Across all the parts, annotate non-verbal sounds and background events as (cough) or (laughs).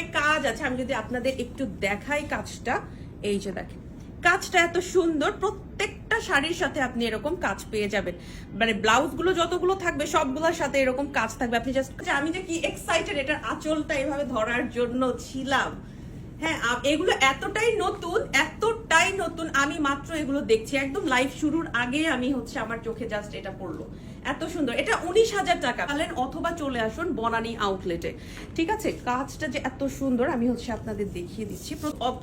করে কাজ আছে, আমি যদি আপনাদের একটু দেখাই কাজটা, এই যে দেখেন। কাজটা এত সুন্দর, প্রত্যেকটা শাড়ির সাথে আপনি এরকম কাজ পেয়ে যাবেন। মানে ব্লাউজগুলো যতগুলো থাকবে, সবগুলোর সাথে এরকম কাজ থাকবে। আপনি জাস্ট আমি যে কি এক্সাইটেড এটার আঁচলটা এভাবে ধরার জন্য ছিলাম হ্যাঁ এগুলো এতটাই নতুন এতটাই নতুন, আমি মাত্র এগুলো দেখছি। একদম লাইভ শুরুর আগে আমি হচ্ছে আমার চোখে জাস্ট এটা পড়ল। এত সুন্দর। এটা উনিশ হাজার টাকা। পালেন অথবা চলে আসুন বনানী আউটলেটে ঠিক আছে? কাজটা যে এত সুন্দর, আমি হচ্ছে আপনাদের দেখিয়ে দিচ্ছি।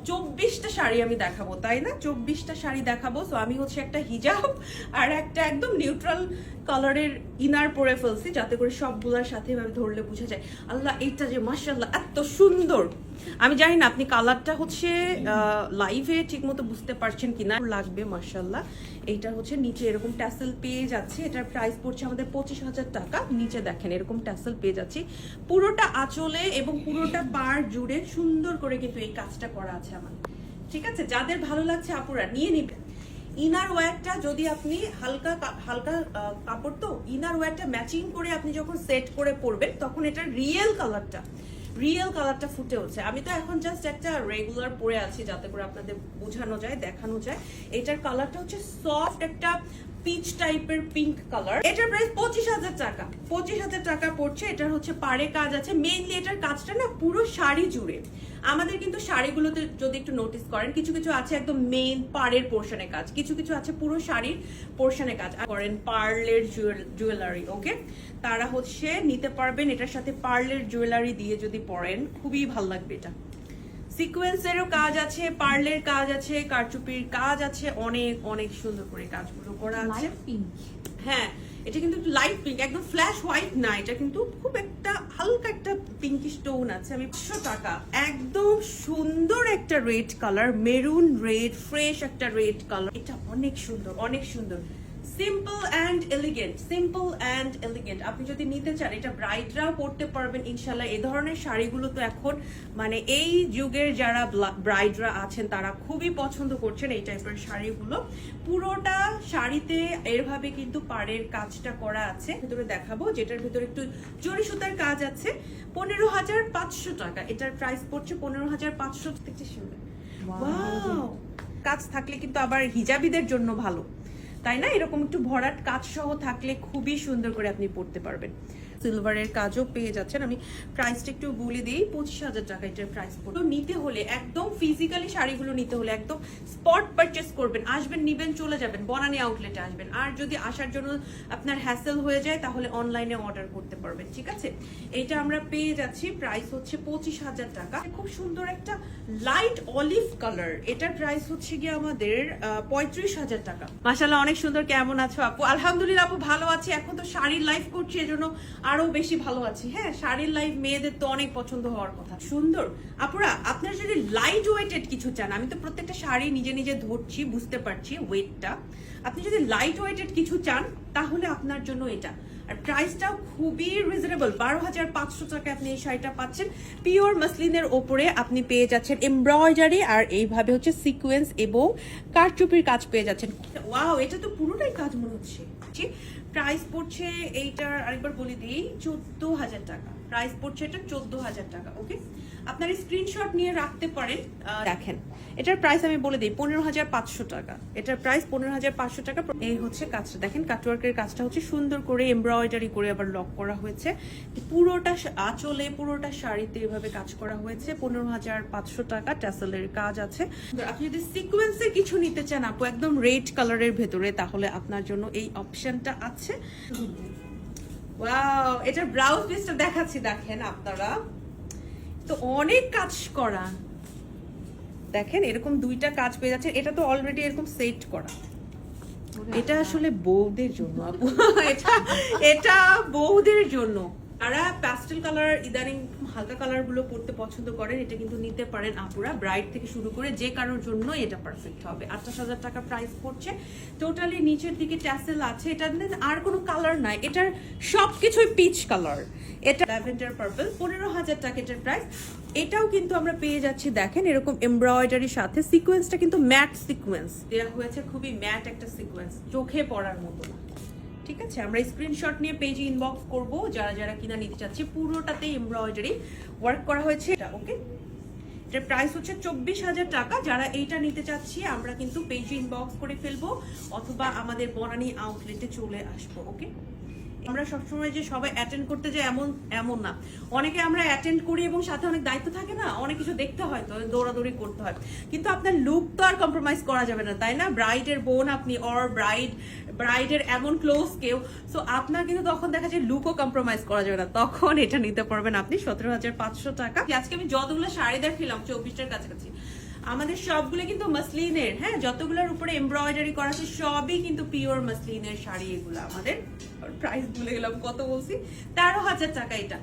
চব্বিশটা শাড়ি আমি দেখাবো, তাই না? চব্বিশটা শাড়ি দেখাবো। তো আমি হচ্ছে একটা হিজাব আর একটা একদম নিউট্রাল কালারের ইনার পরে ফেলছি, যাতে করে সবগুলোর সাথে ধরলে বোঝা যায়। আল্লাহ, এইটা যে মাসাল্লাহ এত সুন্দর! আমি জানি না, আপনি কালারটা হচ্ছে লাইভে ঠিক মতো বুঝতে পারছেন কিনা। লাগবে মার্শাল্লাহ এইটা হচ্ছে নিচে এরকম ট্যাসেল পেয়ে যাচ্ছে। এটার প্রাইস পড়ছে আমাদের পঁচিশ হাজার টাকা। নিচে দেখেন, এরকম ট্যাসেল পেয়ে যাচ্ছি। পুরোটা আঁচলে এবং পুরোটা পার জুড়ে সুন্দর করে কিন্তু এই কাজটা করা আছে আমার। ঠিক আছে? যাদের ভালো লাগছে, আপুরা, নিয়ে নিবেন। ইনার ওয়্যারটা যদি আপনি হালকা হালকা কাপড় তো ইনার ওয়্যারটা ম্যাচিং করে আপনি যখন সেট করে পরবেন, তখন এটা রিয়েল কালারটা রিয়েল কালারটা ফুটে উঠছে। আমি তো এখন জাস্ট একটা রেগুলার পরে আছি যাতে করে আপনাদের বোঝানো যায়, দেখানো যায়। এটার কালারটা হচ্ছে সফট একটা পিচ টাইপের পিঙ্ক কালার এটার প্রাইস পঁচিশ হাজার টাকা। পঁচিশ হাজার টাকা পড়ছে। এটার হচ্ছে কাজ আছে। মেইনলি এটার কাজটা না পুরো শাড়ি জুড়ে। আমাদের কিন্তু শাড়িগুলোতে যদি একটু নোটিস করেন, কিছু কিছু আছে একদম মেইন পাড়ের পোর্শনে কাজ। কিছু কিছু আছে পুরো শাড়ির পোর্শনে কাজ। করেন পার্লের জুয়েলারি ওকে তারা হচ্ছে নিতে পারবেন। এটার সাথে পার্লের জুয়েলারি দিয়ে যদি পরেন, খুবই ভালো লাগবে এটা। সিকোয়েন্সেরও কাজ আছে পার্লের কাজ আছে কারচুপির কাজ আছে অনেক অনেক সুন্দর করে কাজগুলো করা আছে। হ্যাঁ এটা কিন্তু লাইট পিঙ্ক একদম ফ্ল্যাশ হোয়াইট না এটা কিন্তু খুব একটা হালকা একটা পিঙ্কিশ টোন আছে। আমি পাঁচশো টাকা একদম সুন্দর একটা red colour maroon red fresh একটা রেড কালার এটা অনেক সুন্দর অনেক সুন্দর। Simple and elegant simple and elegant আপনি যদি নিতে চান এটা ব্রাইডরাও পরতে পারবেন ইনশাল্লাহ এ ধরনের শাড়িগুলো তো এখন মানে এই যুগের যারা ব্রাইডরা আছেন তারা খুবই পছন্দ করছেন এই টাইপের শাড়িগুলো। পুরোটা শাড়িতে এরভাবে কিন্তু পাড়ের কাজটা করা আছে। ভেতরে দেখাবো যেটার ভিতরে একটু জরি সুতার কাজ আছে। পনেরো হাজার পাঁচশো টাকা। এটার প্রাইস পড়ছে পনেরো হাজার পাঁচশো। থেকে শুরু Wow! কাজ থাকলে কিন্তু আবার হিজাবিদের জন্য ভালো। তাই না? এরকম একটু ভরাট কাজ সহ থাকলে খুবই সুন্দর করে আপনি পড়তে পারবেন। সিলভারের কাজও পেয়ে যাচ্ছেন। আমি প্রাইসটা একটু বলে দিই, পঁচিশ হাজার টাকা এটার প্রাইস পড়বে নিতে হলে, একদম ফিজিক্যালি শাড়িগুলো নিতে হলে একদম স্পট পারচেস করবেন। আসবেন, নিবেন, চলে যাবেন, বনানী আউটলেটে আসবেন। আর যদি আসার জন্য আপনার হ্যাসেল হয়ে যায়, তাহলে অনলাইনে অর্ডার করতে পারবেন, ঠিক আছে? এটা আমরা পেয়ে যাচ্ছি প্রাইস হচ্ছে পঁচিশ হাজার টাকা। খুব সুন্দর একটা লাইট অলিভ কালার এটার প্রাইস হচ্ছে গিয়ে আমাদের পঁয়ত্রিশ হাজার টাকা। মাসাল্লাহ অনেক সুন্দর। কেমন আছো আপু? আলহামদুলিল্লাহ আপু, ভালো আছি। এখন তো শাড়ির লাইফ করছি, এজন্য আরও বেশি ভালো আছি। হ্যাঁ শাড়ির লাইফ মেয়েদের তো অনেক পছন্দ হওয়ার কথা। সুন্দর। আপুরা, আপনারা যদি লাইট ওয়েটেড কিছু চান, আমি তো প্রত্যেকটা শাড়ি নিজে নিজে ধরছি, বুঝতে পারছি ওয়েটটা আপনি যদি লাইট ওয়েটেড কিছু চান, তাহলে আপনার জন্য এটা। আর প্রাইসটাও খুবই রিজনেবল বারো হাজার পাঁচশো টাকা আপনি এই শাড়িটা পাচ্ছেন। পিওর মাসলিনের ওপরে আপনি পেয়ে যাচ্ছেন এমব্রয়ডারি আর এইভাবে হচ্ছে সিকোয়েন্স এবং কারচুপির কাজ পেয়ে যাচ্ছেন। ওয়াও এটা তো পুরোটাই কাজ মনে হচ্ছে। প্রাইস পড়ছে এইটার আরেকবার বলে দিই চোদ্দ হাজার টাকা। প্রাইস পড়ছে এটা চোদ্দ হাজার টাকা ওকে আপনার স্ক্রিনশট নিয়ে রাখতে পারেন। দেখেন, এটার প্রাইস আমি বলে দিই পনেরো হাজার পাঁচশো টাকা। এটার প্রাইস পনেরো হাজার পাঁচশো টাকা এই হচ্ছে কাজটা। দেখেন কাটওয়ার্কের কাজটা হচ্ছে সুন্দর করে এমব্রয়ডারি করে আবার লক করা হয়েছে। পুরোটা আঁচলে পুরোটা শাড়িতে এভাবে কাজ করা হয়েছে। পনেরো হাজার পাঁচশো টাকা ট্যাসেলের কাজ আছে। আপনি যদি সিকোয়েন্সে কিছু নিতে চান, আপু, একদম রেড কালারের ভেতরে, তাহলে আপনার জন্য এই অপশনটা আছে। ওয়াও এটা ব্রাউজ পিসটা দেখাচ্ছি দেখেন আপনারা। তো অনেক কাজ করা। দেখেন এরকম দুইটা কাজ পেয়ে যাচ্ছে এটা তো অলরেডি এরকম সেট করা। এটা আসলে বউদের জন্য আপু। (laughs) এটা এটা বউদের জন্য। তারা প্যাস্টেল কালার ইদানিং হালকা কালারগুলো পড়তে পছন্দ করেন, এটা কিন্তু নিতে পারেন আপুরা। ব্রাইট থেকে শুরু করে যে কারোর জন্য এটা পারফেক্ট হবে। আঠাশ হাজার টাকা প্রাইস পড়ছে। টোটালি নিচের দিকে ট্যাসেল আছে। এটা আর কোনো কালার নাই। এটার সবকিছুই পিচ কালার এটা ল্যাভেন্ডার পার্পল পনেরো হাজার টাকা এটার প্রাইস এটাও কিন্তু আমরা পেয়ে যাচ্ছি, দেখেন, এরকম এমব্রয়ডারির সাথে। সিকোয়েন্সটা কিন্তু ম্যাট সিকোয়েন্স দেওয়া হয়েছে খুবই ম্যাট একটা সিকোয়েন্স চোখে পড়ার মতো। না ঠিক আছে? আমরা স্ক্রিনশট নিয়ে পেজে ইনবক্স করব। যারা যারা কিনা নিতে চাচ্ছে পুরোটাতে এমব্রয়ডারি ওয়ার্ক করা হয়েছে। এটা ওকে এটার প্রাইস হচ্ছে চব্বিশ হাজার টাকা। যারা এইটা নিতে চাচ্ছি, আমরা কিন্তু পেজে ইনবক্স করে ফেলব, অথবা আমাদের বনানি আউটলেটে চলে আসব ওকে আমরা সবসময় যে সবাই অ্যাটেন্ড করতে যাই এমন এমন না। অনেকে আমরা অ্যাটেন্ড করি এবং সাথে অনেক দায়িত্ব থাকে না, অনেক কিছু দেখতে হয়, তো দৌড়াদৌড়ি করতে হয়। কিন্তু আপনার লুক তো আর কম্প্রোমাইজ করা যাবে না, তাই না? ব্রাইডের বোন আপনি অর ব্রাইড ব্রাইডের এমন ক্লোজ কেউ সো আপনার কিন্তু তখন দেখা যায় লুকও কম্প্রোমাইজ করা যাবে না। তখন এটা নিতে পারবেন আপনি সতেরো হাজার পাঁচশো টাকা। আজকে আমি যতগুলো শাড়ি দেখিলাম, চব্বিশটার কাছাকাছি, আমাদের সবগুলো কিন্তু মাসলিনের হ্যাঁ? যতগুলোর উপরে এমব্রয়ডারি করা আছে, সবই কিন্তু পিওর মাসলিনের শাড়ি এগুলো আমাদের। প্রাইস ভুলে গেলাম, কত বলছি? তেরো হাজার টাকা এটা।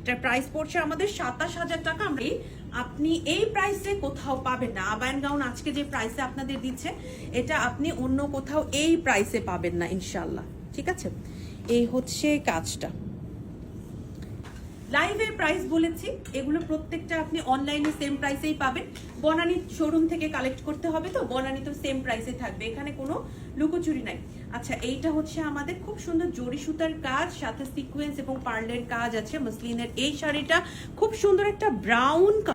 এটার প্রাইস পড়ছে আমাদের সাতাশ হাজার টাকা। আমরা আপনি এই প্রাইসে কোথাও পাবেন না। আবায়ন গাউন আজকে যে প্রাইসে আপনাদের দিচ্ছে, এটা আপনি অন্য কোথাও এই প্রাইসে পাবেন না ইনশাল্লাহ ঠিক আছে? এই হচ্ছে কাজটা। লাইভের প্রাইস বলেছি, এগুলো প্রত্যেকটা আপনি অনলাইনে সেম প্রাইসেই পাবেন। বনানি শোরুম থেকে কালেক্ট করতে হবে তো, বনানি তো সেম প্রাইসে থাকবে, এখানে কোনো লুকোচুরি নাই। আচ্ছা এইটা হচ্ছে আমাদের খুব সুন্দর জরি সুতার কাজ, সাথে সিকোয়েন্স এবং পার্লের কাজ আছে, মসলিনের এই শাড়িটা খুব সুন্দর একটা ব্রাউন